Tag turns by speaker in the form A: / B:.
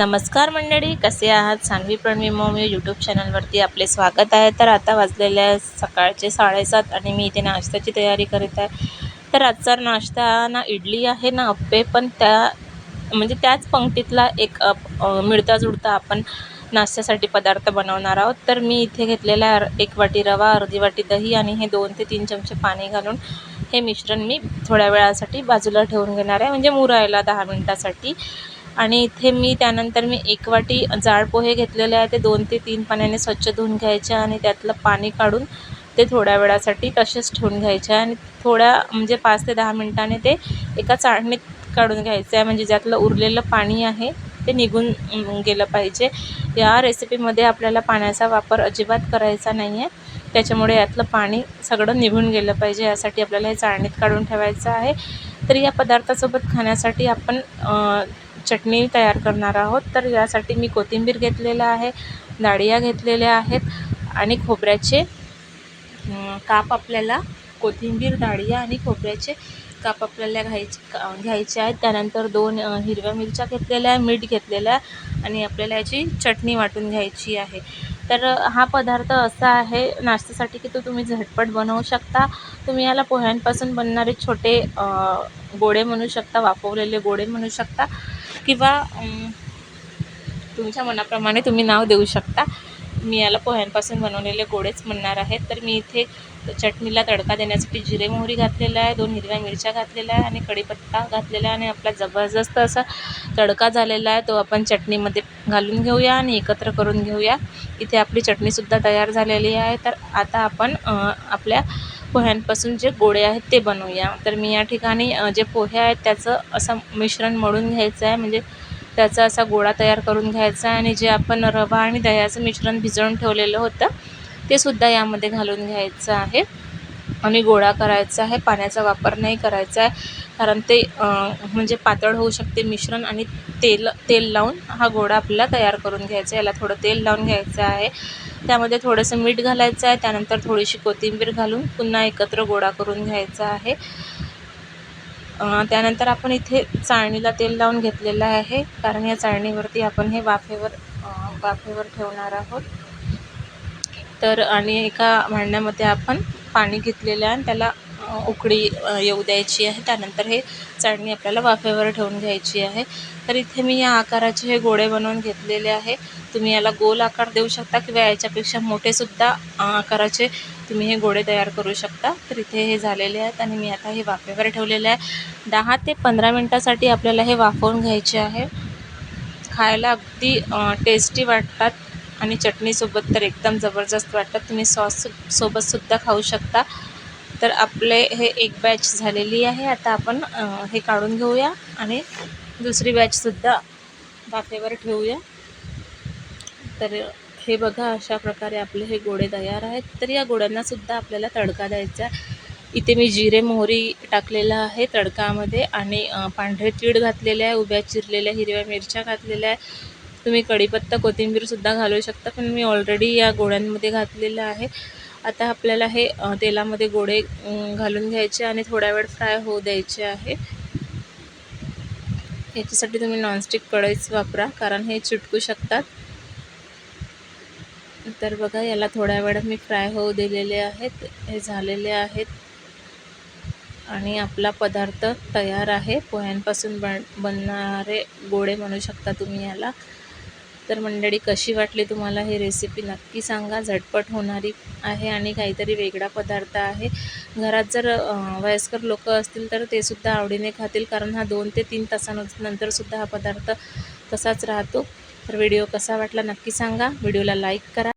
A: नमस्कार मंडळी कसे आहात? सानवी प्रणवी मॉम या यूट्यूब चॅनलवरती आपले स्वागत आहे. तर आता वाजलेले आहे सकाळचे साडेसात आणि मी इथे नाश्त्याची तयारी करीत आहे. तर आजचा नाश्ता ना इडली आहे ना अप्पे पण त्या म्हणजे त्याच पंक्तीतला एक अप मिळता जुळता आपण नाश्त्यासाठी पदार्थ बनवणार आहोत. तर मी इथे घेतलेला आहे एक वाटी रवा अर्धी वाटी दही आणि हे दोन ते तीन चमचे पाणी घालून हे मिश्रण मी थोड्या वेळासाठी बाजूला ठेवून घेणार आहे. म्हणजे मुरायला दहा मिनटासाठी. आणि इथे मी त्यानंतर मी एक वाटी जाड पोहे घेतलेले आहे. ते दोन ते तीन पाण्याने स्वच्छ धुवून घ्यायचे आणि त्यातलं पाणी काढून ते थोड्या वेळासाठी तसेच ठेवून घ्यायचे आणि थोड्या म्हणजे पाच ते दहा मिनटाने ते एका चाळणीत काढून घ्यायचं आहे. म्हणजे ज्यातलं उरलेलं पाणी आहे ते निघून गेलं पाहिजे. या रेसिपीमध्ये आपल्याला पाण्याचा वापर अजिबात करायचा नाही आहे त्याच्यामुळे यातलं पाणी सगळं निघून गेलं पाहिजे. यासाठी आपल्याला हे चाळणीत काढून ठेवायचं आहे. तर या पदार्थासोबत खाण्यासाठी आपण चटणी तयार करणार आहोत. तर यासाठी मी कोथिंबीर घेतलेलं आहे डाळिया घेतलेल्या आहेत आणि खोबऱ्याचे काप आपल्याला कोथिंबीर डाळिया आणि खोबऱ्याचे काप आपल्याला घ्यायचे का- घ्यायचे आहेत. त्यानंतर दोन हिरव्या मिरच्या घेतलेल्या आहे मीठ घेतलेलं आहे आणि आपल्याला याची चटणी वाटून घ्यायची आहे. तर हा पदार्थ असा आहे नाश्त्यासाठी की तो तुम्ही झटपट बनवू शकता. तुम्ही याला पोह्यांपासून बनणारे छोटे गोडे म्हणू शकता वाफवलेले गोडे म्हणू शकता. किंवा तुमच्या मनाप्रमाणे तुम्ही नाव देऊ शकता. मी याला पोह्यांपासून बनवलेले गोडेच म्हणणार आहेत. तर मी इथे चटणीला तडका देण्यासाठी जिरे मोहरी घातलेला आहे दोन हिरव्या मिरच्या घातलेल्या आहे आणि कढीपत्ता घातलेला आहे आणि आपला जबरदस्त असा तडका झालेला आहे. तो आपण चटणीमध्ये घालून घेऊया आणि एकत्र करून घेऊया. इथे आपली चटणीसुद्धा तयार झालेली आहे. तर आता आपण आपल्या पोह्यांपासून जे गोळे आहेत ते बनवूया. तर मी या ठिकाणी जे पोहे आहेत त्याचं असं मिश्रण मळून घ्यायचं आहे. म्हणजे त्याचा असा गोळा तयार करून घ्यायचा आहे आणि जे आपण रवा आणि दह्याचं मिश्रण भिजवून ठेवलेलं होतं ते सुद्धा यामध्ये घालून घ्यायचं आहे. आणि गोळा करायचा आहे. पाण्याचा वापर नाही करायचा आहे. कारण ते म्हणजे पातळ होऊ शकते मिश्रण आणि तेल तेल लावून हा गोळा आपल्याला तयार करून घ्यायचा आहे. याला थोडं तेल लावून घ्यायचं आहे. त्यामध्ये थोडंसं मीठ घालायचं आहे. त्यानंतर थोडीशी कोथिंबीर घालून पुन्हा एकत्र गोळा करून घ्यायचा आहे. त्यानंतर आपण इथे चाळणीला तेल लावून घेतलेलं आहे. कारण या चाळणीवरती आपण हे वाफेवर वाफेवर ठेवणार आहोत. तर आणि एका भांड्यामध्ये आपण पाणी घेतलेलं आहे आणि त्याला उकळी येऊ द्यायची आहे. त्यानंतर हे चाळणी आपल्याला वाफेवर ठेवून घ्यायची आहे. तर इथे मी या आकाराचे हे गोळे बनवून घेतलेले आहे. तुम्ही याला गोल आकार देऊ शकता किंवा याच्यापेक्षा मोठेसुद्धा आकाराचे तुम्ही हे गोळे तयार करू शकता. तर इथे हे झालेले आहेत आणि मी आता हे वाफेवर ठेवलेले आहे. दहा ते पंधरा मिनटासाठी आपल्याला हे वाफवून घ्यायचे आहे. खायला अगदी टेस्टी वाटतात आणि चटणीसोबत तर एकदम जबरदस्त वाटतात. तुम्ही सॉस सोबतसुद्धा खाऊ शकता. तर आपले हे एक बॅच झालेली आहे. आता आपण हे काढून घेऊया आणि दुसरी बॅचसुद्धा वाफेवर ठेवूया. तर हे बघा अशा प्रकारे आपले हे गोळे तयार आहेत. तर या गोड्यांनासुद्धा आपल्याला तडका द्यायचा आहे. इथे मी जिरे मोहरी टाकलेलं आहे तडकामध्ये आणि पांढरे तीळ घातलेले आहे उभ्या चिरलेल्या हिरव्या मिरच्या घातलेल्या आहे. तुम्ही कढीपत्ता कोथिंबीरसुद्धा घालू शकता पण मी ऑलरेडी या गोळ्यांमध्ये घातलेलं आहे. आता आपल्याला हे तेलामध्ये गोळे घालून घ्यायचे आणि थोड्या वेळ फ्राय होऊ द्यायचे आहे. याच्यासाठी तुम्ही नॉनस्टिक कढईच वापरा कारण हे चिटकू शकतात. तर बघा याला थोड्या वेळ मी फ्राय होऊ दिलेले आहेत हे झालेले आहेत. आणि आपला पदार्थ तयार आहे. पोह्यांपासून बन बनणारे गोळे म्हणू शकता तुम्ही याला. तर मंडळी कशी वाटली तुम्हाला ही रेसिपी नक्की सांगा. झटपट होणारी आहे आणि काहीतरी वेगळा पदार्थ आहे. घरात जर वयस्कर लोक असतील तर ते सुद्धा आवडीने खातील कारण हा दोन ते तीन तासानंतर सुद्धा हा पदार्थ तसाच राहतो. तर व्हिडिओ कसा वाटला नक्की सांगा. व्हिडिओला लाईक करा.